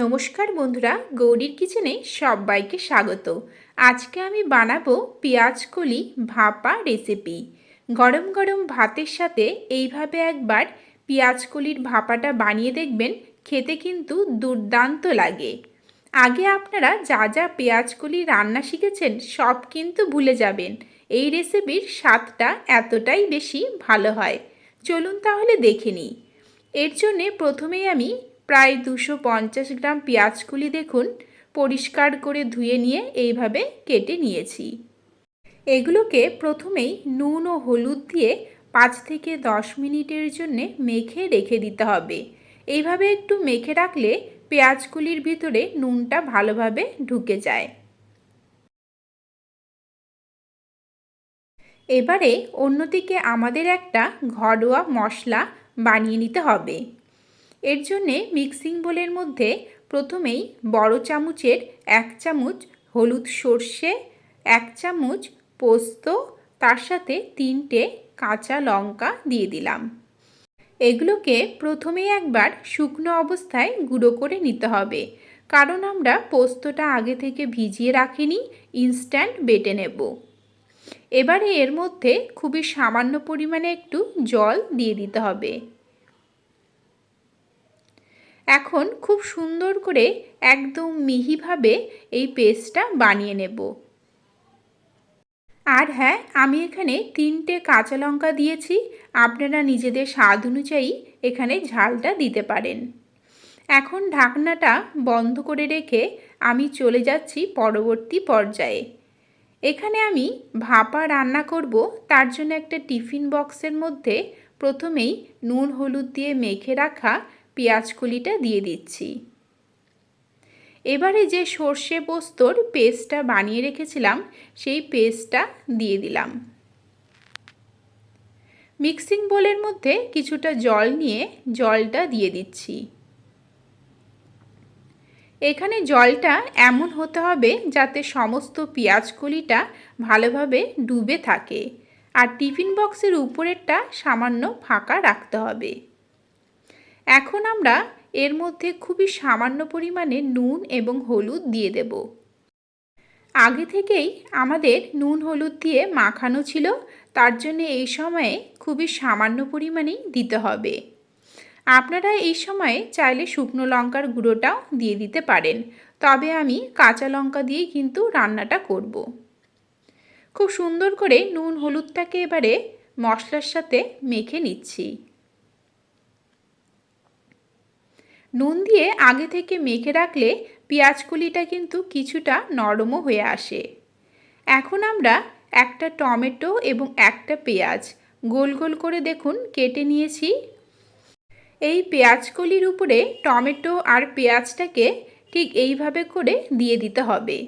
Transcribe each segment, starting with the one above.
নমস্কার বন্ধুরা, গৌরীর কিচেনে সবাইকে স্বাগত। আজকে আমি বানাবো পেঁয়াজ কলি ভাপা রেসিপি। গরম গরম ভাতের সাথে এইভাবে একবার পেঁয়াজ কলির ভাপাটা বানিয়ে দেখবেন, খেতে কিন্তু দুর্দান্ত লাগে। আগে আপনারা যা যা পেঁয়াজ কলি রান্না শিখেছেন, সব কিন্তু ভুলে যাবেন। এই রেসিপির স্বাদটা এতটাই বেশি ভালো হয়। চলুন তাহলে দেখে নিই। এর জন্যে প্রথমেই আমি প্রায় দুশো পঞ্চাশ গ্রাম পেঁয়াজকুলি দেখুন, পরিষ্কার করে ধুয়ে নিয়ে এইভাবে কেটে নিয়েছি। এগুলোকে প্রথমেই নুন ও হলুদ দিয়ে পাঁচ থেকে দশ মিনিটের জন্য মেখে রেখে দিতে হবে। এইভাবে একটু মেখে রাখলে পেঁয়াজগুলির ভিতরে নুনটা ভালোভাবে ঢুকে যায়। এবারে অন্যদিকে আমাদের একটা ঘরোয়া মশলা বানিয়ে নিতে হবে। এর জন্যে মিক্সিং বোলের মধ্যে প্রথমেই বড় চামচের এক চামচ হলুদ সর্ষে, এক চামচ পোস্ত, তার সাথে তিনটে কাঁচা লঙ্কা দিয়ে দিলাম। এগুলোকে প্রথমেই একবার শুকনো অবস্থায় গুঁড়ো করে নিতে হবে। কারণ আমরা পোস্তটা আগে থেকে ভিজিয়ে রাখিনি ইনস্ট্যান্ট বেটে নেব। এবারে এর মধ্যে খুবই সামান্য পরিমাণে একটু জল দিয়ে দিতে হবে। এখন খুব সুন্দর করে একদম মিহিভাবে এই পেস্টটা বানিয়ে নেব। আর হ্যাঁ আমি এখানে তিনটে কাঁচা লঙ্কা দিয়েছি। আপনারা নিজেদের স্বাদ অনুযায়ী এখানে ঝালটা দিতে পারেন। এখন ঢাকনাটা বন্ধ করে রেখে আমি চলে যাচ্ছি পরবর্তী পর্যায়ে। এখানে আমি ভাপা রান্না করব। তার জন্য একটা টিফিন বক্সের মধ্যে প্রথমেই নুন, হলুদ দিয়ে মেখে রাখা পেঁয়াজকলিটা দিয়ে দিচ্ছি। এবারে যে সর্ষে পোস্তর পেস্টটা বানিয়ে রেখেছিলাম, সেই পেস্টটা দিয়ে দিলাম। মিক্সিং বোলের মধ্যে কিছুটা জল নিয়ে জলটা দিয়ে দিচ্ছি। এখানে জলটা এমন হতে হবে যাতে সমস্ত পেঁয়াজ পেঁয়াজকলিটা ভালোভাবে ডুবে থাকে, আর টিফিন বক্সের উপরেরটা সামান্য ফাঁকা রাখতে হবে। এখন আমরা এর মধ্যে খুবই সামান্য পরিমাণে নুন এবং হলুদ দিয়ে দেব। আগে থেকেই আমাদের নুন হলুদ দিয়ে মাখানো ছিল, তার জন্য এই সময়ে খুবই সামান্য পরিমাণেই দিতে হবে। আপনারা এই সময়ে চাইলে শুকনো লঙ্কার গুঁড়োটাও দিয়ে দিতে পারেন, তবে আমি কাঁচা লঙ্কা দিয়েই কিন্তু রান্নাটা করব। খুব সুন্দর করে নুন হলুদটাকে এবারে মশলার সাথে মেখে নিচ্ছি। নুন দিয়ে আগে থেকে মেখে রাখলে পেঁয়াজকুলিটা কিন্তু কিছুটা নরমও হয়ে আসে। এখন আমরা একটা টমেটো এবং একটা পেঁয়াজ গোল গোল করে দেখুন কেটে নিয়েছি। এই পেঁয়াজকলির উপরে টমেটো আর পেঁয়াজটাকে ঠিক এইভাবে করে দিয়ে দিতে হবে।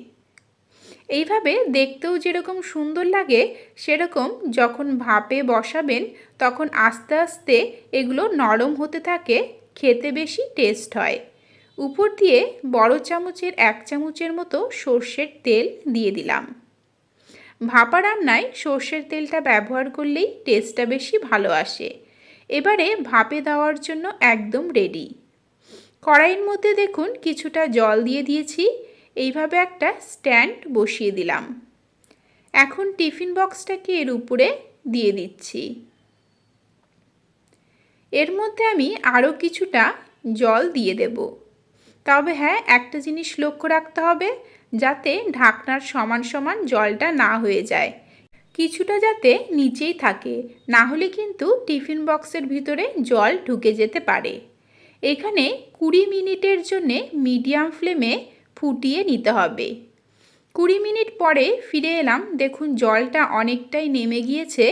এইভাবে দেখতেও যেরকম সুন্দর লাগে, সেরকম যখন ভাপে বসাবেন তখন আস্তে আস্তে এগুলো নরম হতে থাকে। খেতে বেশি টেস্ট হয়। উপর দিয়ে বড় চামচের এক চামচের মতো সর্ষের তেল দিয়ে দিলাম। ভাপা রান্নায় সর্ষের তেলটা ব্যবহার করলেই টেস্টটা বেশি ভালো আসে। এবারে ভাপে দেওয়ার জন্য একদম রেডি কড়াইয়ের মধ্যে দেখুন কিছুটা জল দিয়ে দিয়েছি। এইভাবে একটা স্ট্যান্ড বসিয়ে দিলাম। এখন টিফিন বক্সটাকে এর উপরে দিয়ে দিচ্ছি। এর মধ্যে আমি আরও কিছুটা জল দিয়ে দেব। তবে হ্যাঁ একটা জিনিস লক্ষ্য রাখতে হবে যাতে ঢাকনার সমান সমান জলটা না হয়ে যায়। কিছুটা যাতে নিচেই থাকে, না হলে কিন্তু টিফিন বক্সের ভিতরে জল ঢুকে যেতে পারে। এখানে কুড়ি মিনিটের জন্যে মিডিয়াম ফ্লেমে ফুটিয়ে নিতে হবে। কুড়ি মিনিট পরে ফিরে এলাম, দেখুন জলটা অনেকটাই নেমে গিয়েছে।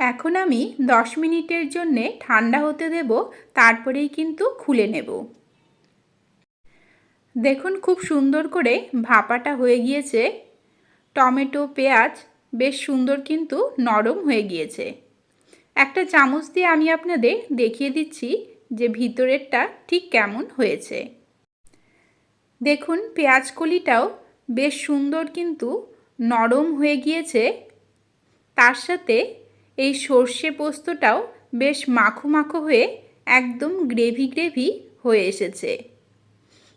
এখন আমি দশ মিনিটের জন্যে ঠান্ডা হতে দেব, তারপরেই কিন্তু খুলে নেব। দেখুন খুব সুন্দর করে ভাপাটা হয়ে গিয়েছে। টমেটো, পেঁয়াজ বেশ সুন্দর কিন্তু নরম হয়ে গিয়েছে। একটা চামচ দিয়ে আমি আপনাদের দেখিয়ে দিচ্ছি যে ভিতরেরটা ঠিক কেমন হয়েছে। দেখুন পেঁয়াজ কলিটাও বেশ সুন্দর কিন্তু নরম হয়ে গিয়েছে। তার সাথে এই সর্ষে পোস্তটাও বেশ মাখো মাখো হয়ে একদম গ্রেভি গ্রেভি হয়ে এসেছে।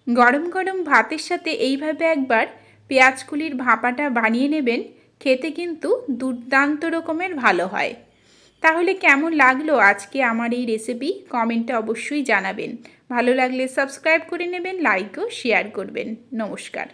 গরম গরম ভাতের সাথে এইভাবে একবার পেঁয়াজকুলির ভাপাটা বানিয়ে নেবেন, খেতে কিন্তু দুর্দান্ত রকমের ভালো হয়। তাহলে কেমন লাগল আজকে আমার এই রেসিপি কমেন্টে অবশ্যই জানাবেন। ভালো লাগলে সাবস্ক্রাইব করে নেবেন লাইক ও শেয়ার করবেন। নমস্কার।